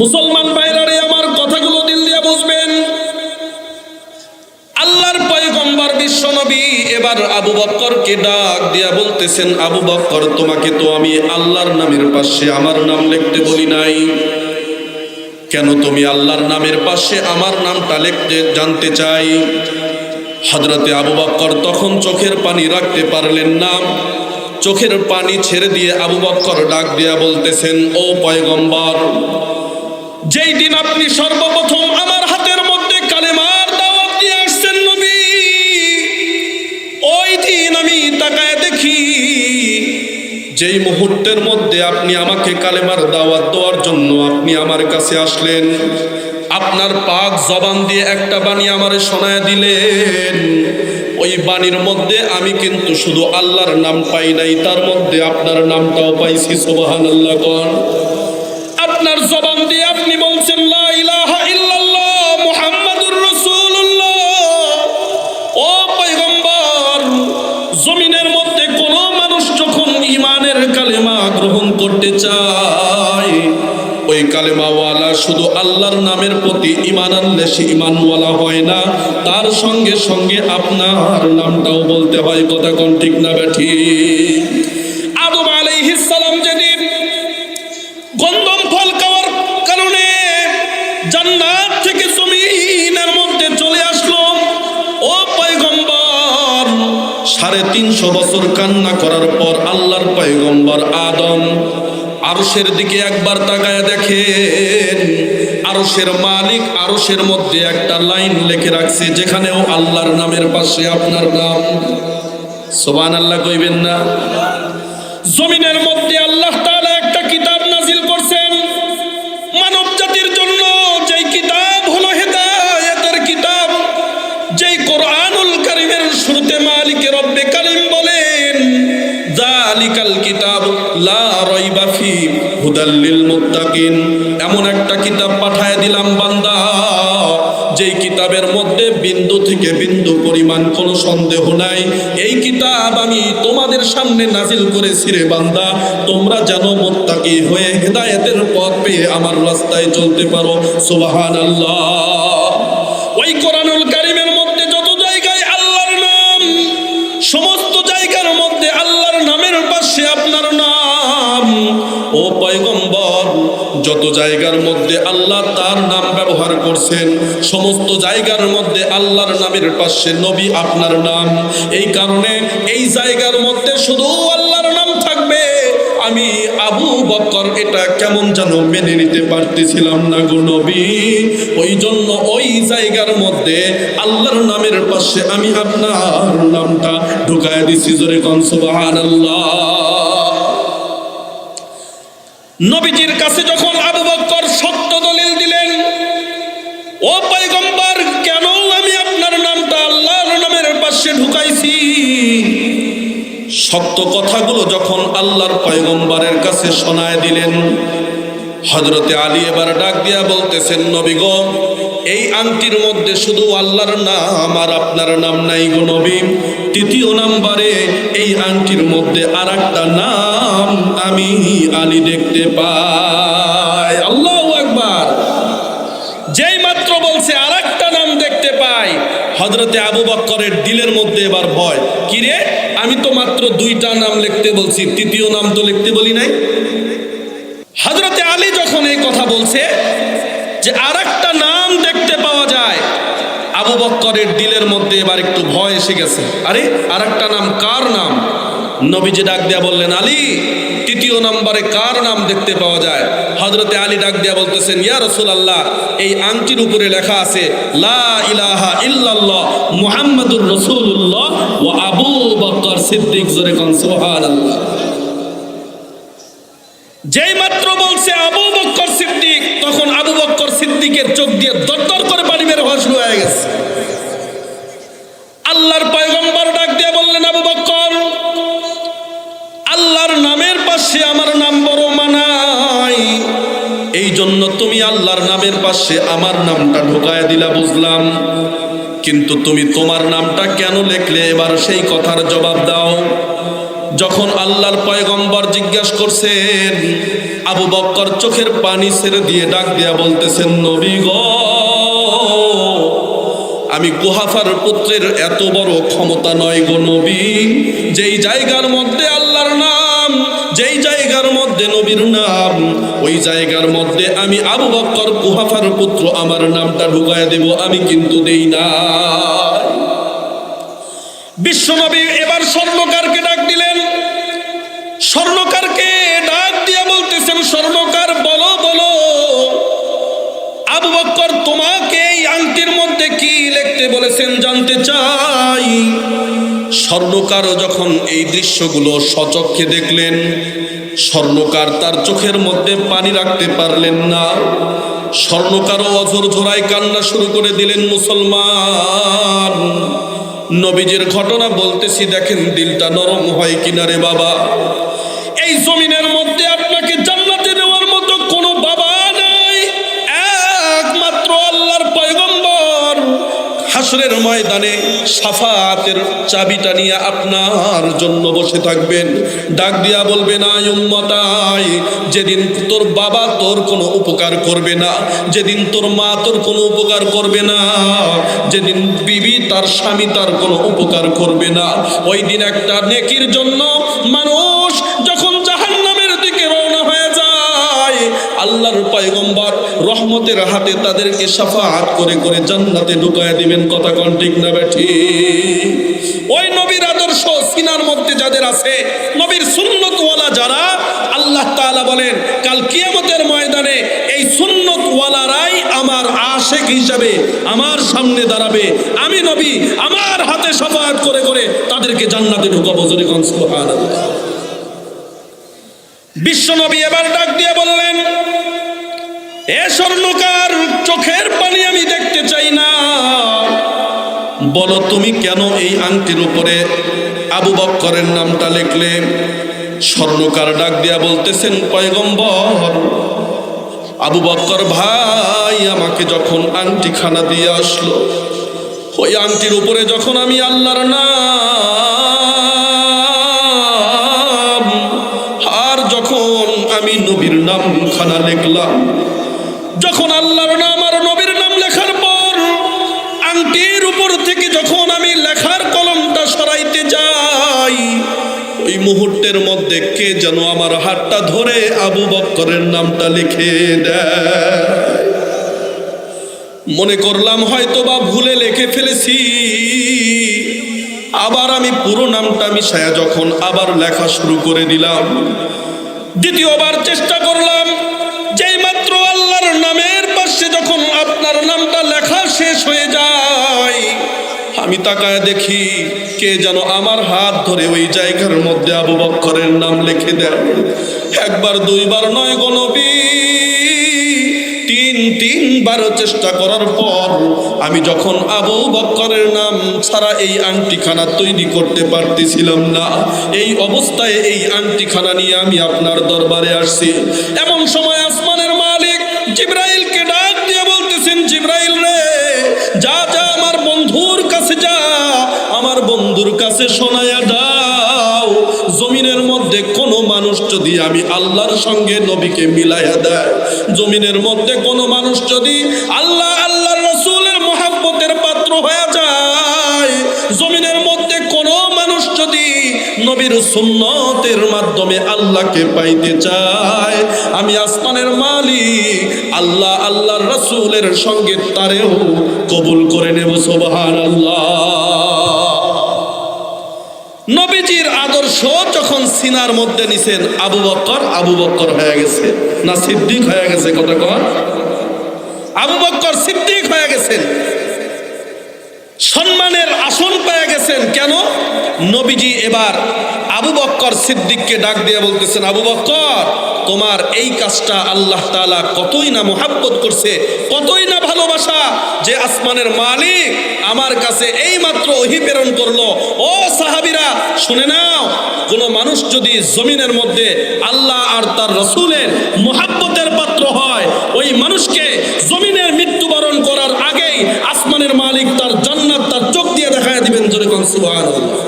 মুসলমান ভাইরারে আমার কথাগুলো দিল দিয়ে বুঝবেন? আল্লাহর পয়গম্বর বিশ্বনবী এবার আবু বক্করকে ডাক দিয়া বলতেছেন, আবু বক্কর, তোমাকে তো আমি আল্লাহর নামের পাশে আমার নাম লিখতে বলি নাই। কেন তুমি আল্লাহর নামের পাশে আমার নামটা লিখতে, জানতে চাই? হজরতে আবু বক্কর তখন চোখের পানি রাখতে পারলেন না। চোখের পানি ছেড়ে দিয়ে আবু বক্কর ডাক দিয়া বলতেছেন, ও পয়গম্বর যেই দিন আপনি সর্বপ্রথম আমার হাতের মধ্যে কালেমার দাওয়াত দিয়ে আসছেন নবী, ওই দিন আমি তাকায় দেখি, যেই মুহূর্তের মধ্যে আপনি আমাকে কালেমার দাওয়াত দেওয়ার জন্য আপনি আমার কাছে আসলেন, আপনার পাক জবান দিয়ে একটা বাণী আমার শোনায় দিলেন। ওই বাণীর মধ্যে আমি কিন্তু শুধু আল্লাহর নাম পাই নাই, তার মধ্যে আপনার নামটাও পাইছি সোবাহান আল্লাহ আপনার জবান দিয়ে আপনি বলছেন মানুষ যখন ইমানের কালেমা গ্রহণ করতে চায়, ওই কালেমাওয়ালা শুধু আল্লাহর নামের প্রতি ইমান আনলে সে ইমানওয়ালা হয় না, তার সঙ্গে সঙ্গে আপনার নামটাও বলতে হয়। কথা কোন ঠিক না ব্যাঠি সাড়ে তিনশো বছর কান্না করার পর আল্লাহর পয়গম্বর আদম আরশের দিকে একবার তাকায় দেখেন, আরশের মালিক আরশের মধ্যে একটা লাইন লিখে রাখছে, যেখানেও আল্লাহর নামের পাশে আপনার নাম। সোবান আল্লাহ কইবেন না? জমিনের মধ্যে আল্লাহ একটা কিতাব নাজিল করছেন। মানব জাতির জন্য যেই কিতাব হলো হেদায়েতের কিতাব, যেই কোরআনুল কারীমের শুরুতে মালিকে রব্বে কারীম বলেন জালিকাল কিতাব লা রাইবা ফি হুদাল লিল মুত্তাকিন। এমন একটা কিতাব পাঠায় দিলাম বান্দা, যেই কিতাবের মধ্যে বিন্দু থেকে বিন্দু পরিমাণ কোনো সন্দেহ নাই। এই কিতাব আমি তোমাদের সামনে নাজিল করেছি রে বান্দা, তোমরা যেন মোত্তাকি হয়ে হেদায়েতের পথ পেয়ে আমার রাস্তায় চলতে পারো। সুবহানাল্লাহ। ওই কোরআনুল জায়গার মধ্যে আল্লাহ তার নাম ব্যবহার করছেন। সমস্ত জায়গার মধ্যে আল্লাহর নামের পাশে নবী আপনার নাম। এই কারণে এই জায়গার মধ্যে শুধু আল্লাহর নাম থাকবে। আমি আবু বক্কর এটা কেমন যেন মেনে নিতে পারতেছিলাম না গো নবী। ওই জন্য ওই জায়গার মধ্যে আল্লাহর নামের পাশে আমি আপনার নামটা ঢুকায় দিছি। জোরে কন, সুবহানাল্লাহ। নবীজির কাছে যখন আবু বক্কর সত্য দলিল দিলেন, ও পয়গম্বর, কেন আমি আপনার নামটা আল্লাহর নামের পাশে ঢুকাইছি? সত্য কথাগুলো যখন আল্লাহর পয়গম্বরের কাছে শোনায় দিলেন হজরতে আলী এবার ডাক দিয়া বলতেছেন, নবী গো এই আংটির মধ্যে শুধু আল্লাহর নাম আর আপনার নাম নাই গো নবী। তৃতীয় নাম্বারে এই আংটির মধ্যে আর একটা নাম আমি আলী দেখতে পাই। আল্লাহ একবার যেই মাত্র বলছে আর একটা নাম দেখতে পাই হজরতে আবু বক্করের দিলের মধ্যে এবার ভয়। কিরে আমি তো মাত্র দুইটা নাম লিখতে বলছি, তৃতীয় নাম তো লিখতে বলি নাই। হজরতে আলী যখন এই কথা বলছে যে আর একটা নাম আবু বক্করের দিলের মধ্যে এবার একটু ভয় এসে গেছে। আরে আর নাম, কার নাম? নবীজি ডাক দিয়া বললেন, আলী, তৃতীয় নম্বরে কার নাম দেখতে পাওয়া যায়? হজরতে আলী ডাক দিয়া বলতেছেন, ইয়া রসুল আল্লাহ এই আংটির উপরে লেখা আছে, লা ইলাহা ইল্লাল্লাহ মুহাম্মাদুর রসুল্লাহ ও আবু বক্কর সিদ্দিক, জোরে কন সুবহানাল্লাহ। যেই মাত্র বলছে সিদ্দিকের চোখ দিয়ে দরদর করে পানি বের হওয়া শুরু হয়ে গেছে। আল্লাহর পয়গম্বর ডাক দিয়ে বললেন, আবু বক্কর, আল্লাহর নামের পাশে আমার নাম বড় মানাই এই জন্য তুমি আল্লাহর নামের পাশে আমার নামটা ঢোকায় দিলা, বুঝলাম। কিন্তু তুমি তোমার নামটা কেন লেখলে? এবার সেই কথার জবাব দাও। যখন আল্লাহর পয়গম্বর জিজ্ঞাসা করছেন, আবু বক্কর চোখের পানি ছেড়ে দিয়ে ডাক দিয়া বলতেছেন, নবী গো, আমি কুহাফার পুত্রের এত বড় ক্ষমতা নয় গো নবী। যেই জায়গার মধ্যে আল্লাহর নাম, যেই জায়গার মধ্যে নবীর নাম, ওই জায়গার মধ্যে আমি আবু বক্কর কুহাফার পুত্র, আমার নামটা ঢুকায় দেব, আমি কিন্তু দেই না বিশ্বনবী এবার স্বর্ণকারকে ডাক দিলেন। স্বর্ণকারকে ডাক দিয়ে বলতেছেন, স্বর্ণকার, বলো বলো, আবু বক্কর, তোমাকে এই আংটির মধ্যে কি লিখতে বলেছেন জানতে চাই? স্বর্ণকারও যখন এই দৃশ্যগুলো সচক্ষে দেখলেন, স্বর্ণকার তার চোখের মধ্যে পানি রাখতে পারলেন না। স্বর্ণকারও অঝর ঝোড়ায় কান্না শুরু করে দিলেন, মুসলমান নবীজের ঘটনা বলতেছি দেখেন দিলটা নরম হয় কিনারে বাবা। এই জমিনের মধ্যে হাসরের ময়দানে সাফাতের চাবিটা নিয়ে আপনার জন্য বসে থাকবেন। ডাক দিয়া বলবে, না উম্মতাই, যেদিন তোর বাবা তোর কোনো উপকার করবে না, যেদিন তোর মা তোর কোনো উপকার করবে না, যেদিন বিবি তার স্বামী তার কোনো উপকার করবে না, ওই দিন একটা নেকির জন্য মানুষ আল্লাহর পয়গম্বর রহমতের হাতে তাদেরকে সাফাত করে করে জান্নাতে ঢুকায় দিবেন। কথা কন ঠিক না বেঠি ওই নবীর আদর্শ সিনার মধ্যে যাদের আছে, নবীর সুন্নতওয়ালা যারা, আল্লাহ তাআলা বলেন, কাল কিয়ামতের ময়দানে এই সুন্নতওয়ালারাই আমার আশেক হিসাবে আমার সামনে দাঁড়াবে। আমি নবী, আমার হাতে সাফাত করে করে তাদেরকে জান্নাতে ঢুকাবো। জোরে কোন সুবহানাল্লাহ। বিশ্বনবী এবার ডাক দিয়ে বললেন এ স্বর্ণকার, চোখের পানি আমি দেখতে চাই না। বলো তুমি কেন এই আংটির উপরে আবু বক্করের নামটা লিখলে? স্বর্ণকার ডাক দিয়া বলতেছেন, পয়গম্বর, আবু বক্কর ভাই আমাকে যখন আংটি খানা দিয়ে আসলো, ওই আংটির উপরে যখন আমি আল্লাহর নাম, আর যখন আমি নবীর নাম খানা লিখলাম যখন আল্লাহর নাম আর নবীর নাম লেখার পর, আংটির উপর থেকে যখন আমি লেখার কলমটা সরাইতে যাই, ওই মুহূর্তের মধ্যে কে যেন আমার হাতটা ধরে আবু বক্করের নামটা লিখে দেয়। মনে করলাম হয়তো বা ভুলে লিখে ফেলেছি। আবার আমি পুরো নামটা মিশায়া যখন আবার লেখা শুরু করে দিলাম, দ্বিতীয়বার চেষ্টা করলাম পাশে যখন আপনার নামটা লেখা শেষ হয়ে যায়। আমি তাকায় দেখি কে যেন আমার হাত ধরে ওই জায়গার মধ্যে আবু বক্করের নাম লিখে দেয়। একবার, দুইবার নয় গণবী তিন, তিনবার চেষ্টা করার পর আমি যখন আবু বক্করের নাম ছাড়া এই আংটিখানা তৈরি করতে পারতেছিলাম না, এই অবস্থায় এই আংটিখানা নিয়ে আমি আপনার দরবারে আসছি। এমন সময় আসমানের মালিক জিব্রাইলকে বন্ধুর কাছে শোনায়া দাও, জমিনের মধ্যে কোনো মানুষ যদি আমি আল্লাহর সঙ্গে নবীকে মিলাইয়া দেয়, জমিনের মধ্যে কোনো মানুষ যদি আল্লাহ, আল্লাহর রসুলের মহাব্বতের পাত্র হয়ে যায়, জমিনের মধ্যে কোনো মানুষ যদি নবীর সুন্নতের মাধ্যমে আল্লাহকে পাইতে চায়, আমি আসমানের মালিক, আল্লাহ, আল্লাহর রসুলের সঙ্গে তারেও কবুল করে নেব সোবাহান আল্লাহ যখন মধ্যে নিছেন আবু বক্কর আবু বক্কর হয়ে গেছে। না, সিদ্দিক হয়ে গেছে, কথা কর আবু বক্কর সিদ্দিক হয়ে গেছেন। সম্মানের আসন পেয়ে গেছেন। কেন? নবীজি এবার আবু বক্কর সিদ্দিককে ডাক দিয়ে বলতেছেন, আবু বক্কর তোমার এই কাজটা আল্লাহ তাআলা কতই না মোহাব্বত করছে, কতই না ভালোবাসা যে আসমানের মালিক আমার কাছে এই মাত্র ওহি প্রেরণ করল। ও সাহাবিরা শুনে নাও। কোন মানুষ যদি জমিনের মধ্যে আল্লাহ আর তার রসুলের মোহাব্বতের পাত্র হয়, ওই মানুষকে জমিনের মৃত্যুবরণ করার আগেই আসমানের মালিক তার জান্নাত, তার চোখ দিয়ে দেখায় দিবেন জোরে কোন সুবহানাল্লাহ।